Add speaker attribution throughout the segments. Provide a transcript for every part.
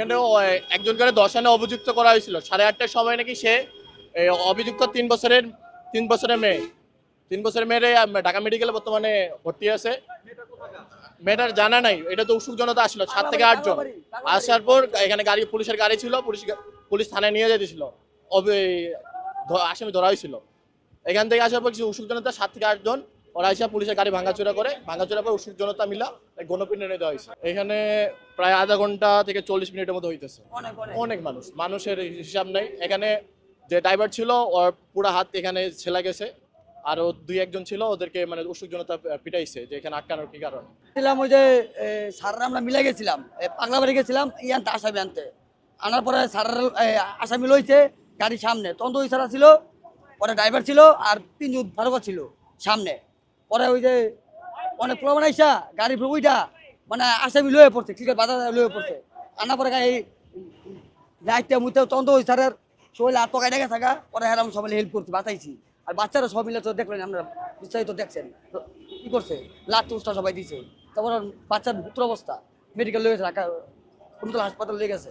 Speaker 1: এখানে ও- একজন করে অভিযুক্ত করা হয়েছিল। সাড়ে আটটার সময় নাকি সে অভিযুক্ত তিন বছরের তিন বছরের মেয়ে। তিন বছরের মেয়ের ঢাকা মেডিকেলে বর্তমানে ভর্তি আছে। মেয়েটার জানা নাই, এটা তো উৎসুক জনতা আসলো সাত থেকে আটজন আসার পর এখানে গাড়ি, পুলিশের গাড়ি ছিল, পুলিশ পুলিশ থানায় নিয়ে যেতেছিল। আসামি ধরা হয়েছিল। এখান থেকে আসার পর কিছু উৎসুক জনতা, সাত থেকে আটজন ওরা এসে পুলিশের গাড়ি ভাঙাচোরা করে ভাঙাচোরা পর উৎসুক জনতা মিলা গণপিণ্ডনে দেওয়া হয়েছে। এখানে প্রায় আধা ঘণ্টা থেকে চল্লিশ মিনিটের মতো হইতেছে।
Speaker 2: অনেক
Speaker 1: মানুষ মানুষের হিসাব নেই। এখানে যে ড্রাইভার ছিল ওর পুরো হাত এখানে ছেলা গেছে। আরও দুই একজন ছিল ওদেরকে মানে উৎসুক জনতা পিটাইছে যে এখানে আটকানোর কি কারণ।
Speaker 2: ছিলাম ওই যে স্যাররা আমরা মিলে গেছিলাম পাগলা বাড়ি গেছিলাম ইয়ান আসামি আনতে। আনার পরে স্যারের আসামি লইছে গাড়ির সামনে। তখন তো ওই স্যারা ছিল পরে ড্রাইভার ছিল আর তিনজন ফারুকা ছিল সামনে। পরে ওই যে অনেক প্রমাণ বানাইছা গাড়ি ওইটা মানে আসামি লয়ে পড়ছে ক্রিকেট বাধা লয়ে পড়ছে। আনা পরে এই যাইতে মুইতে তখন তো ওই স্যারের শরীরে হাত পকাই দেখে থাকা, পরে হ্যাঁ আমি সবাই হেল্প করছি, বাঁচাইছি। আর বাচ্চারা সব মিলে তো দেখলেন, আমরা বিস্তারিত দেখছেন। কি করছে? লাট উস্তা সবাই দিছে। তারপর বাচ্চার পুত্র অবস্থা। মেডিকেল লেগেছে রাখা কুন্তলা হাসপাতাল লেগে গেছে।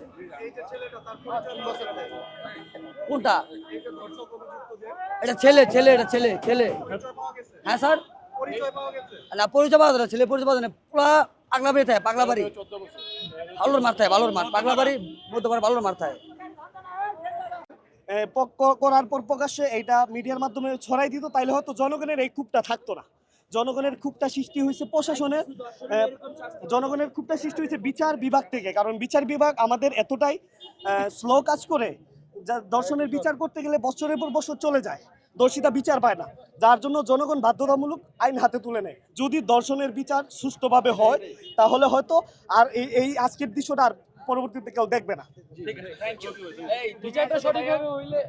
Speaker 2: কোনটা? এটা ছেলে ছেলে, এটা ছেলে ছেলে। হ্যাঁ স্যার? না পরিচয় পাওয়া যায় ছেলে পরিচয় পাওয়া যায় পুরা পাগলা বাড়ি থাকে পাগলা বাড়ি। থাকে ভালোর মার পাগলা বাড়ি মধ্যবার ভালোর মার থাকে।
Speaker 3: করার পর প্রকাশ্যে এইটা মিডিয়ার মাধ্যমে ছড়াই দিত তাইলে হয়তো জনগণের এই ক্ষোভটা থাকতো না। জনগণের ক্ষোভটা সৃষ্টি হয়েছে প্রশাসনের জনগণের ক্ষোভটা সৃষ্টি হয়েছে বিচার বিভাগ থেকে কারণ বিচার বিভাগ আমাদের এতটাই স্লো কাজ করে যা দর্শনের বিচার করতে গেলে বছরের পর বছর চলে যায়। দর্শিতা বিচার পায় না যার জন্য জনগণ বাধ্যতামূলক আইন হাতে তুলে নেয়। যদি দর্শনের বিচার সুস্থভাবে হয় তাহলে হয়তো আর এই এই আজকের দৃশ্যটা আর পরবর্তীতে কেউ দেখবে না।
Speaker 4: বিচারটা সঠিকভাবে হইলে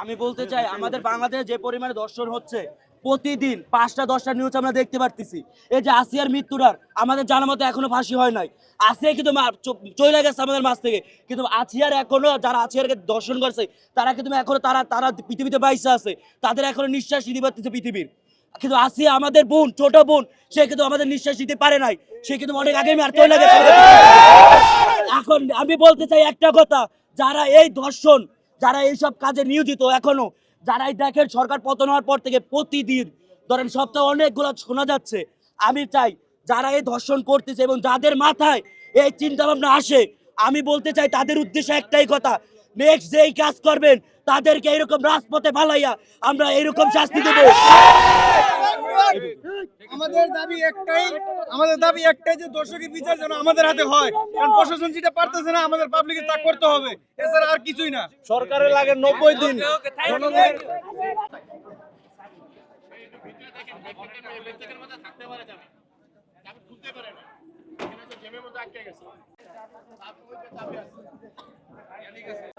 Speaker 4: আমি বলতে চাই আমাদের বাংলাদেশে যে পরিমাণে দর্শন হচ্ছে প্রতিদিন পাঁচটা, দশটা নিউজ আমরা দেখতে পারতেছি। এই যে আসিয়ার মৃত্যুটার, আমাদের জানা মতো এখনও ফাঁসি হয় নাই। আসিয়া কিন্তু চলে গেছে আমাদের মাছ থেকে। কিন্তু আসিয়ার এখনও যারা আসিয়ারকে দর্শন করছে, তারা কিন্তু এখনও তারা তারা পৃথিবীতে বাইসে আছে। তাদের এখনও নিঃশ্বাস নিতে পারতেছে পৃথিবীর। কিন্তু আসিয়া আমাদের বোন, ছোট বোন, সে কিন্তু আমাদের নিঃশ্বাস নিতে পারে নাই। সে কিন্তু অনেক আগে আর চলে গেছে এখন আমি বলতে চাই একটা কথা, যারা এই ধর্ষণ যারা এইসব কাজে নিয়োজিত এখনও যারাই দেখেন সরকার পতন হওয়ার পর থেকে প্রতিদিন, ধরেন সপ্তাহে অনেকগুলো শোনা যাচ্ছে, আমি চাই যারা এই ধর্ষণ করতেছে এবং যাদের মাথায় এই চিন্তা ভাবনা আসে, আমি বলতে চাই তাদের উদ্দেশ্যে একটাই কথা নেক্সট যেই কাজ করবেন তাদেরকে এরকম রাজপথে ফালাইয়া আমরা এরকম শাস্তি দেবো।
Speaker 5: আমাদের দাবি একটাই আমাদের দাবি একটাই যে দর্শকের বিচার যেন আমাদের হাতে হয়। কারণ প্রশাসন যেটা পারতেছে না আমাদের পাবলিকের তা করতে হবে। এছাড়া আর কিছুই না।
Speaker 3: সরকারের লাগে নব্বই দিন।
Speaker 1: থাকতে পারে যাবে আমি খুলতে পারে না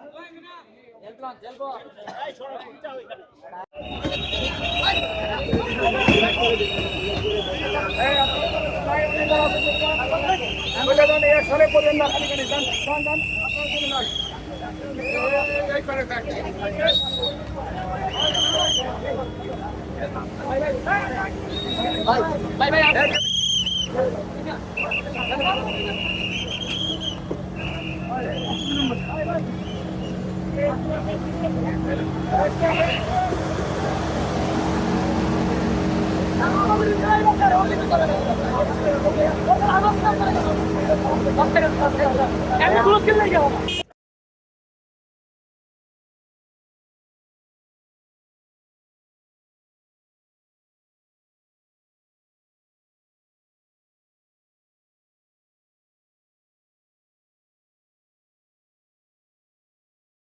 Speaker 1: জেমের মধ্যে আটকে গেছে